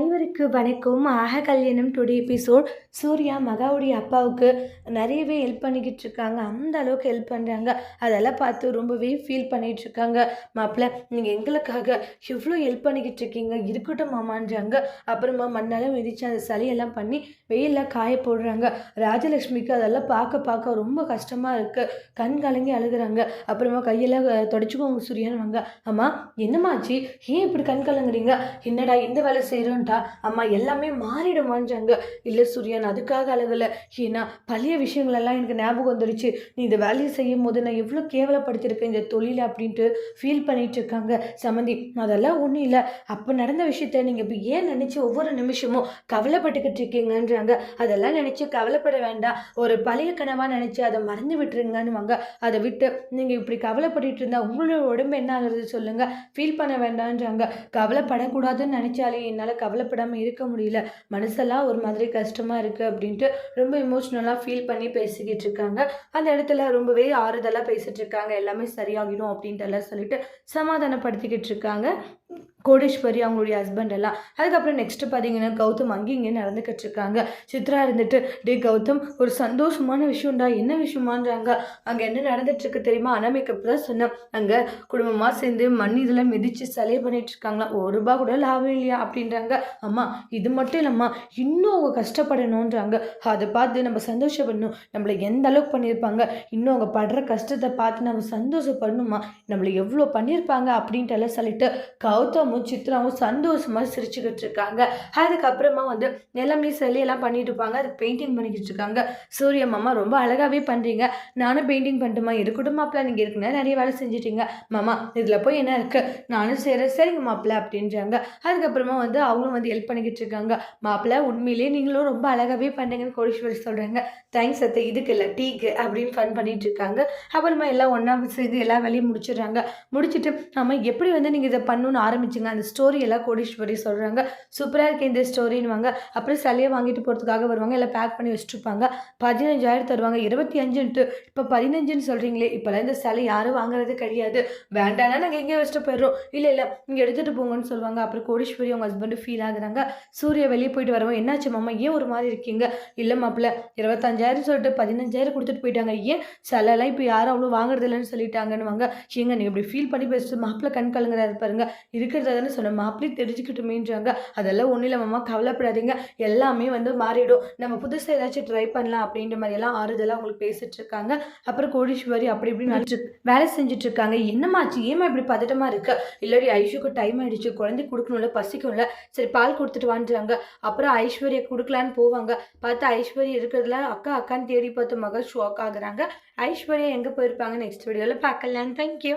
அனைவருக்கு வணக்கம். ஆக கல்யாணம் டுடே எபிசோட். சூர்யா மகாவுடைய அப்பாவுக்கு நிறையவே ஹெல்ப் பண்ணிக்கிட்டு இருக்காங்க. அந்த அளவுக்கு ஹெல்ப் பண்ணுறாங்க அதெல்லாம் பார்த்து ரொம்பவே ஃபீல் பண்ணிகிட்டு இருக்காங்க. மாப்பிள்ள நீங்கள் எங்களுக்காக எவ்வளோ ஹெல்ப் பண்ணிக்கிட்டு இருக்கீங்க. இருக்கட்டும் மாமான்றாங்க. அப்புறமா மண்ணெல்லாம் மிதித்து அந்த சளியெல்லாம் பண்ணி வெயிலில் காய போடுறாங்க. ராஜலக்ஷ்மிக்கு அதெல்லாம் பார்க்க பார்க்க ரொம்ப கஷ்டமாக இருக்குது கண் கலங்கி அழுகுறாங்க. அப்புறமா கையெல்லாம் தொடச்சிக்கோங்க சூர்யான்னு வாங்க அம்மா என்னமாச்சு ஏன் இப்படி கண் கலங்குறீங்க? என்னடா இந்த வேலை செய்கிறோன்ட்டா அம்மா எல்லாமே மாறிடுமான்றாங்க. இல்லை சூரியன் அதுக்காக அழகலை. ஏன்னா பழைய விஷயங்களெல்லாம் எனக்கு ஞாபகம் வந்துடுச்சு நீ இந்த வேலையை செய்யும் போது நான் எவ்வளோ கேவலப்படுத்தியிருக்கேன் இந்த தொழில் அப்படின்ட்டு ஃபீல் பண்ணிட்டு இருக்காங்க சமந்தி அதெல்லாம் ஒன்றும் இல்லை. அப்போ நடந்த விஷயத்த நீங்கள் இப்போ ஏன் நினச்சி ஒவ்வொரு நிமிஷமும் கவலைப்பட்டுக்கிட்டு இருக்கீங்கன்றாங்க. அதெல்லாம் நினச்சி கவலைப்பட வேண்டாம். ஒரு பழைய கனவாக நினச்சி அதை மறந்து விட்டுருங்கன்னுவாங்க. அதை விட்டு நீங்கள் இப்படி கவலைப்பட்டுட்டு இருந்தால் உங்களோட உடம்பு என்ன ஆகுறது சொல்லுங்கள் ஃபீல் பண்ண வேண்டான்றாங்க. கவலைப்படக்கூடாதுன்னு நினச்சாலே என்னால் கவலை கவலைப்படாமல் இருக்க முடியல. மனசெல்லாம் ஒரு மாதிரி கஷ்டமாக இருக்குது அப்படின்ட்டு ரொம்ப இமோஷ்னலாக ஃபீல் பண்ணி பேசிக்கிட்டு இருக்காங்க. அந்த இடத்துல ரொம்பவே ஆறுதலாக பேசிகிட்டு இருக்காங்க. எல்லாமே சரியாகிடும் அப்படின்ட்டு எல்லாம் சொல்லிட்டு சமாதானப்படுத்திக்கிட்டு இருக்காங்க. கோடீஸ்வரி அவங்களுடைய ஹஸ்பண்ட் எல்லாம். அதுக்கப்புறம் நெக்ஸ்ட்டு பார்த்தீங்கன்னா கௌதம் அங்கே இங்கே நடந்துக்கிட்டு இருக்காங்க. சித்ரா இருந்துட்டு டே கௌதம் ஒரு சந்தோஷமான விஷயம்டா. என்ன விஷயமான்றாங்க? அங்கே என்ன நடந்துட்டுருக்கு தெரியுமா? அனாமிக்கு தான் சொன்னேன் அங்கே குடும்பமாக சேர்ந்து மண் இதெல்லாம் மிதித்து செலவு பண்ணிட்டு இருக்காங்களா ஒரு ரூபா கூட லாபம் இல்லையா? அப்படின்றாங்க. அம்மா இது மட்டும் இல்லைம்மா இன்னும் அவங்க கஷ்டப்படணுன்றாங்க. அதை பார்த்து நம்ம சந்தோஷப்படணும். நம்மளை எந்த அளவுக்கு பண்ணியிருப்பாங்க? இன்னும் அவங்க படுற கஷ்டத்தை பார்த்து நம்ம சந்தோஷப்படணுமா? நம்மளை எவ்வளோ பண்ணியிருப்பாங்க அப்படின்ட்டு எல்லாம் சொல்லிட்டு கௌதமும் சித்ராவும் சந்தோஷமாக சிரிச்சுக்கிட்டு இருக்காங்க. அதுக்கப்புறமா வந்து எல்லாமே சிலையெல்லாம் பண்ணிட்டு இருப்பாங்க. அதுக்கு பெயிண்டிங் பண்ணிக்கிட்டு இருக்காங்க. சூரிய மாமா ரொம்ப அழகாகவே பண்ணுறீங்க நானும் பெயிண்டிங் பண்ணிட்டுமா இருக்கட்டும் மாப்பிள்ள நீங்கள் இருக்குன்னா நிறைய வேலை செஞ்சிட்டீங்க. மாமா இதில் போய் என்ன இருக்குது நானும் செய்கிறேன் சரிங்க மாப்பிள்ள அப்படின்றாங்க. அதுக்கப்புறமா வந்து அவங்களும் வந்து ஹெல்ப் பண்ணிக்கிட்டு இருக்காங்க. மாப்பிள்ள உண்மையிலேயே நீங்களும் ரொம்ப அழகாகவே பண்ணீங்கன்னு கோடீஸ்வரி சொல்கிறாங்க தேங்க்ஸ் அத்தை இதுக்கு இல்லை டீக்கு அப்படின்னு ஃபன் பண்ணிட்டு இருக்காங்க. அப்புறமா எல்லாம் ஒன்றா சேர்ந்து எல்லா வேலையும் முடிச்சிடுறாங்க. முடிச்சுட்டு நம்ம எப்படி வந்து நீங்கள் இதை பண்ணணும்னு ஆரம்பிச்சிங்க. அந்த ஸ்டோரி எல்லாம் கோடீஸ்வரி சொல்கிறாங்க சூப்பராக இருக்கு இந்த ஸ்டோரின்னுவாங்க அப்புறம் சிலையை வாங்கிட்டு போகிறதுக்காக வருவாங்க. எல்லாம் பேக் பண்ணி வச்சுருப்பாங்க பதினஞ்சாயிரம் தருவாங்க. இருபத்தி அஞ்சுன்ட்டு. இப்போ பதினஞ்சுன்னு சொல்கிறீங்களே இப்போல்லாம் இந்த சிலை யாரும் வாங்குறது கிடையாது. வேண்டாம்னா நாங்கள் எங்கேயோ வச்சுட்டு போயிடுறோம். இல்லை இல்லை இங்கே எடுத்துகிட்டு போங்கன்னு சொல்லுவாங்க. அப்புறம் கோடீஸ்வரி அவங்க ஹஸ்பண்டு ஃபீல் ஆகுறாங்க. சூர்யா வெளியே போயிட்டு வரவும் என்னாச்சு மாமா? ஏன் ஒரு மாதிரி இருக்கீங்க? இல்லை மாப்பிள்ள இருபத்தஞ்சாயிரம் சொல்லிட்டு பதினஞ்சாயிரம் கொடுத்துட்டு போயிட்டாங்க. ஏன் சிலைலாம் இப்போ யாரும் அவ்வளோ வாங்குறது இல்லைன்னு சொல்லிட்டாங்கன்னு வாங்க ஏங்க நீங்கள் இப்படி ஃபீல் பண்ணி பேசுறது மாப்பிள்ள கண் கலங்குறாரு பாருங்க. இருக்கிறத தானே சொன்ன மாப்பிள்ளை தெரிஞ்சுக்கிட்டுமேன்றாங்க. அதெல்லாம் ஒன்றும் இல்லை மாமா கவலைப்படாதீங்க. எல்லாமே வந்து மாறிடும். நம்ம புதுசாக ஏதாச்சும் ட்ரை பண்ணலாம் அப்படின்ற மாதிரியெல்லாம் ஆறுதலாக உங்களுக்கு பேசிட்டு இருக்காங்க. அப்புறம் கோடீஸ்வரி அப்படி இப்படி வேலை செஞ்சுட்டு இருக்காங்க. என்னமாச்சு ஏமா இப்படி பதட்டமாக இருக்கு? இல்லாடி ஐஷுக்கு டைம் ஆயிடுச்சு. குழந்தை கொடுக்கணும்ல பசிக்கும்ல. சரி பால் கொடுத்துட்டு வாண்டுறாங்க அப்புறம் ஐஸ்வர்யா கொடுக்கலான்னு போவாங்க. பார்த்து ஐஸ்வர்யா இருக்கிறதுல அக்கா அக்கான்னு தேடி பார்த்து மகள் ஷாக் ஆகுறாங்க. ஐஸ்வர்யா எங்கே போயிருப்பாங்க நெக்ஸ்ட் வீடியோவில் பார்க்கலாம். தேங்க்யூ